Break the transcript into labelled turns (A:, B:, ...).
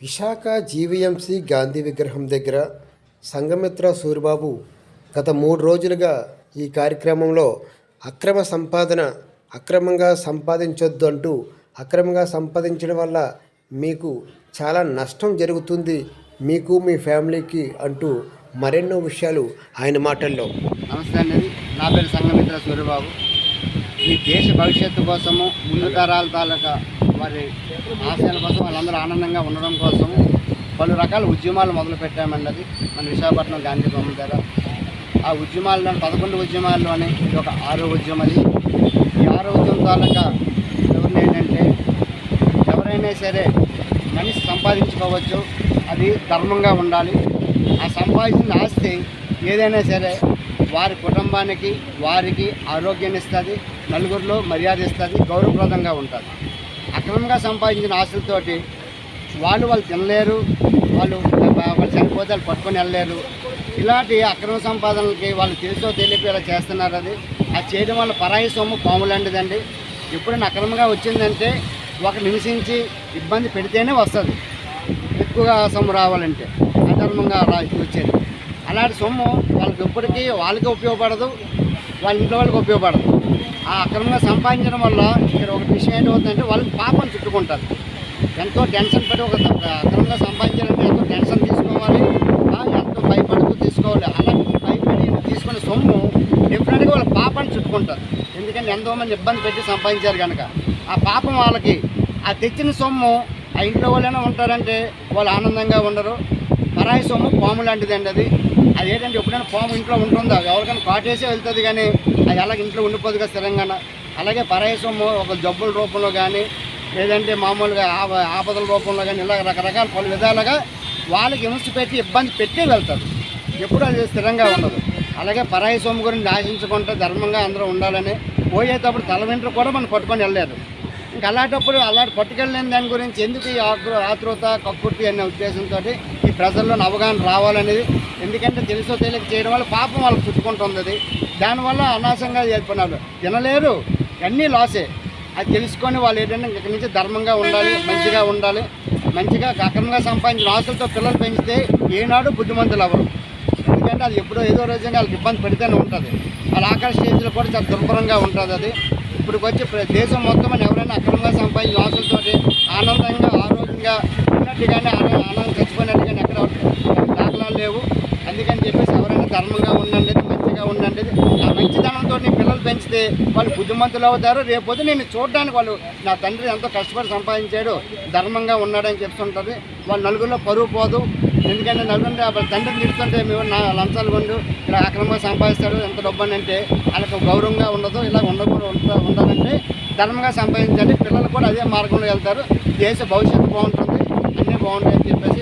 A: Visakha GVMC Gandhi విగ్రహం దగ్గర సంగమిత్ర సూరిబాబు గత మూడు రోజులుగా ఈ కార్యక్రమంలో అక్రమ సంపాదన అక్రమంగా సంపాదించొద్దు అంటూ అక్రమంగా సంపాదించడం వల్ల మీకు చాలా నష్టం జరుగుతుంది మీకు మీ ఫ్యామిలీకి అంటూ మరెన్నో విషయాలు ఆయన మాటల్లో.
B: నమస్తే అండి. నా పేరు సంగమిత్ర సూర్యబాబు ఈ దేశ భవిష్యత్తు కోసము ముందు తరాల తాలూకా వారి ఆశయాల కోసం వాళ్ళందరూ ఆనందంగా ఉండడం కోసం పలు రకాల ఉద్యమాలు మొదలు మన విశాఖపట్నం గాంధీ బొమ్మ దగ్గర. ఆ ఉద్యమాల్లో పదకొండు ఉద్యమాల్లోనే ఇది ఒక ఆరో ఉద్యమం అది. ఈ ఆరో ఉద్యమం తాలూకా ఎవరిని ఏంటంటే ఎవరైనా సరే మనిషి సంపాదించుకోవచ్చు అది ధర్మంగా ఉండాలి. ఆ సంపాదించిన ఆస్తి ఏదైనా సరే వారి కుటుంబానికి వారికి ఆరోగ్యాన్ని ఇస్తుంది నలుగురిలో మర్యాద ఇస్తుంది గౌరవప్రదంగా ఉంటుంది. అక్రమంగా సంపాదించిన ఆస్తులతోటి వాళ్ళు వాళ్ళు తినలేరు వాళ్ళు వాళ్ళు చనిపోతే వాళ్ళు పట్టుకొని వెళ్ళలేరు. ఇలాంటి అక్రమ సంపాదనలకి వాళ్ళు తెలుసో తెలియక ఇలా చేస్తున్నారు అది. అది చేయడం వల్ల పరాయి సొమ్ము పాములాంటిదండి ఎప్పుడైనా అక్రమంగా వచ్చిందంటే ఒక నిమిషించి ఇబ్బంది పెడితేనే వస్తుంది. ఎక్కువగా సొమ్ము రావాలంటే. అధర్మంగా వచ్చేది. అలాంటి సొమ్ము వాళ్ళకి ఎప్పటికీ వాళ్ళకి ఉపయోగపడదు వాళ్ళ ఇంట్లో వాళ్ళకి ఉపయోగపడదు. ఆ అక్రమంగా సంపాదించడం వల్ల ఇక్కడ ఒక విషయం ఏంటవుతుందంటే వాళ్ళకి పాపం చుట్టుకుంటారు ఎంతో టెన్షన్ పడి ఒక అక్రమంగా సంపాదించాలంటే ఎంతో టెన్షన్ తీసుకోవాలి. ఎంతో భయపడుతూ తీసుకోవాలి. అలా భయపడి తీసుకునే సొమ్ము డెఫినెట్గా వాళ్ళ పాపాన్ని చుట్టుకుంటారు ఎందుకంటే ఎంతో మంది ఇబ్బంది పెట్టి సంపాదించారు కనుక. ఆ పాపం వాళ్ళకి ఆ తెచ్చిన సొమ్ము ఆ ఇంట్లో వాళ్ళైనా ఉంటారంటే వాళ్ళు ఆనందంగా ఉండరు. పరాయి సొమ్ము పాము లాంటిదండి అది. అది ఏంటంటే ఎప్పుడైనా పాము ఇంట్లో ఉంటుందా? ఎవరికైనా కాటేసే వెళ్తుంది కానీ అది అలాగ ఇంట్లో ఉండిపోదుగా స్థిరంగా అలాగే పరాయి సొమ్ము ఒక జబ్బుల రూపంలో కానీ లేదంటే మామూలుగా ఆప- ఆపదల రూపంలో కానీ ఇలా రకరకాల పలు విధాలుగా వాళ్ళకి హింస పెట్టి ఇబ్బంది పెట్టే వెళ్తారు. ఎప్పుడు అది స్థిరంగా ఉండదు. అలాగే పరాయి సొమ్ము గురించి ఆశించకుండా ధర్మంగా అందరూ ఉండాలని పోయేటప్పుడు తల వెంట్రు కూడా మనం పట్టుకొని వెళ్ళలేదు ఇంకా అలాంటప్పుడు అలాంటి పట్టుకెళ్ళలేని దాని గురించి ఎందుకు ఈ ఆకు ఆతృత కక్కుర్తి అనే ఉద్దేశంతో ఈ ప్రజల్లో అవగాహన రావాలనేది ఎందుకంటే తెలుసో తెలియక చేయడం వల్ల పాపం వాళ్ళకి చుట్టుకుంటుంది అది దానివల్ల అనాశంగా చేరుకున్నారు తినలేరు అన్నీ లాసే. అది తెలుసుకొని వాళ్ళు ఏంటంటే ఇక్కడి నుంచి ధర్మంగా ఉండాలి మంచిగా ఉండాలి మంచిగా అక్రమంగా సంపాదించిన ఆశలతో పిల్లలు పెంచితే ఏనాడు బుద్ధిమంతులు అవ్వరు. ఎందుకంటే అది ఎప్పుడో ఏదో రోజు వాళ్ళకి ఇబ్బంది పెడితేనే ఉంటుంది. వాళ్ళ ఆకాశ స్టేజ్లో కూడా చాలా దుర్భరంగా ఉంటుంది అది. ఇప్పుడు వచ్చి దేశం మొత్తం అని ఎవరైనా అక్రమంగా సంపాదించిన లాసులతో ఆనందంగా ఆరోగ్యంగా ఉన్నట్టుగానే ఆనంద ఆనందం చచ్చిపోయినట్టుగానే ఎక్కడ దాఖలాలు లేవు. అందుకని చెప్పేసి ఎవరైనా ధర్మంగా ఉండండి మంచిగా ఉండండి. ఆ మంచితనంతో పిల్లలు పెంచితే వాళ్ళు బుద్ధిమంతులు అవుతారు. రేపొద్దు నేను చూడడానికి వాళ్ళు నా తండ్రి ఎంతో కష్టపడి సంపాదించాడు ధర్మంగా ఉన్నాడని చెప్తుంటుంది. వాళ్ళు నలుగురిలో పరువు పోదు. ఎందుకంటే నలుగురు వాళ్ళ తండ్రిని తిడుతుంటే మేము నా లంచాలు కొండు ఇలా అక్రమంగా సంపాదిస్తాడు ఎంత డబ్బు అని అంటే వాళ్ళకి గౌరవంగా ఉండదు ఇలా ఉండకూడదు ఉండాలంటే ధర్మంగా సంపాదించండి పిల్లలు కూడా అదే మార్గంలో వెళ్తారు దేశ భవిష్యత్తు బాగుంటుంది అన్నీ బాగుంటాయని చెప్పేసి